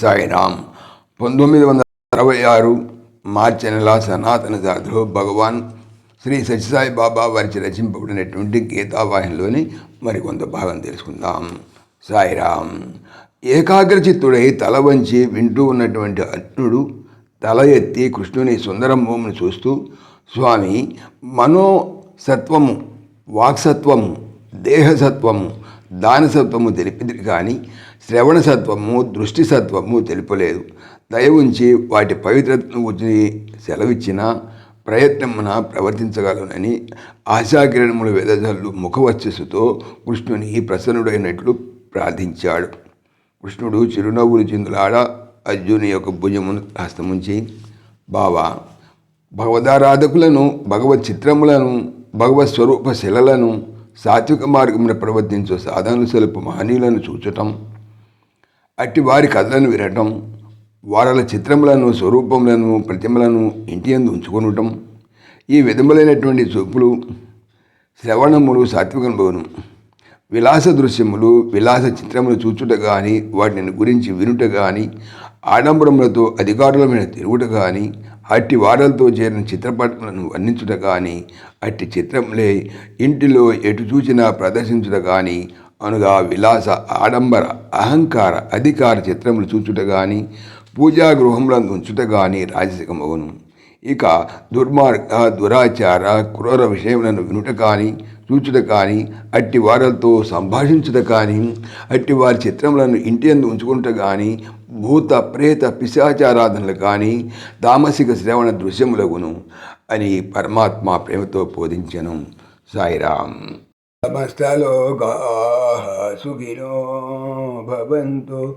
సాయిరామ్. పంతొమ్మిది వందల అరవై ఆరు మార్చి నెల సనాతన సాధువు భగవాన్ శ్రీ సత్యసాయి బాబా వారికి రచింపబడినటువంటి గీతావాహినిలోని మరికొంత భాగం తెలుసుకుందాం. సాయిరామ్. ఏకాగ్రచిత్తుడై తల వంచి వింటూ ఉన్నటువంటి అర్జునుడు తల ఎత్తి కృష్ణుని సుందర చూస్తూ స్వామి మనోసత్వము వాక్సత్వము దేహసత్వము దానసత్వము తెలిపింది కానీ శ్రవణ సత్వము దృష్టి సత్వము తెలుపలేదు. దయ ఉంచి వాటి పవిత్రతను గురించి సెలవిచ్చిన ప్రయత్నమున ప్రవర్తించగలనని ఆశాకిరణముల వెదజల్లు ముఖవచ్చస్సుతో కృష్ణుని ప్రసన్నుడైనట్లు ప్రార్థించాడు. కృష్ణుడు చిరునవ్వులు చిందులాడ అర్జుని యొక్క భుజమును హస్తముంచి బావా భగవదారాధకులను భగవత్ చిత్రములను భగవత్ స్వరూప శిలలను సాత్విక మార్గమున ప్రవర్తించు సాధనలు సెలుపు మహనీయులను చూచటం అట్టి వారి కథలను వినటం వారల చిత్రములను స్వరూపములను ప్రతిమలను ఇంటి అందు ఉంచుకొనటం. ఈ విధములైనటువంటి చూపులు శ్రవణములు సాత్వికనుభవనం విలాస దృశ్యములు విలాస చిత్రములు చూచుట కానీ వాటిని గురించి వినుట కానీ ఆడంబరములతో అధికారులమైన తిరుగుట కానీ అట్టి వారలతో చేరిన చిత్రపటములను వర్ణించుట కానీ అట్టి చిత్రములే ఇంటిలో ఎటు చూచినా ప్రదర్శించుట కానీ అనుగా విలాస ఆడంబర అహంకార అధికార చిత్రములు చూచుట కానీ పూజా ఉంచుట కానీ రాజసికమవును ఇక దుర్మార్గ దురాచార క్రూర విషయములను వినుట కానీ చూచుట కానీ అట్టి వారితో సంభాషించుట కానీ అట్టి వారి చిత్రములను ఇంటి అందు ఉంచుకుంట కానీ భూత ప్రేత పిశాచారాధనలు కానీ తామసిక శ్రవణ దృశ్యములగును అని పరమాత్మ ప్రేమతో బోధించను. సాయిరామ్. సమస్తలోకా సుఖినో భవంతు.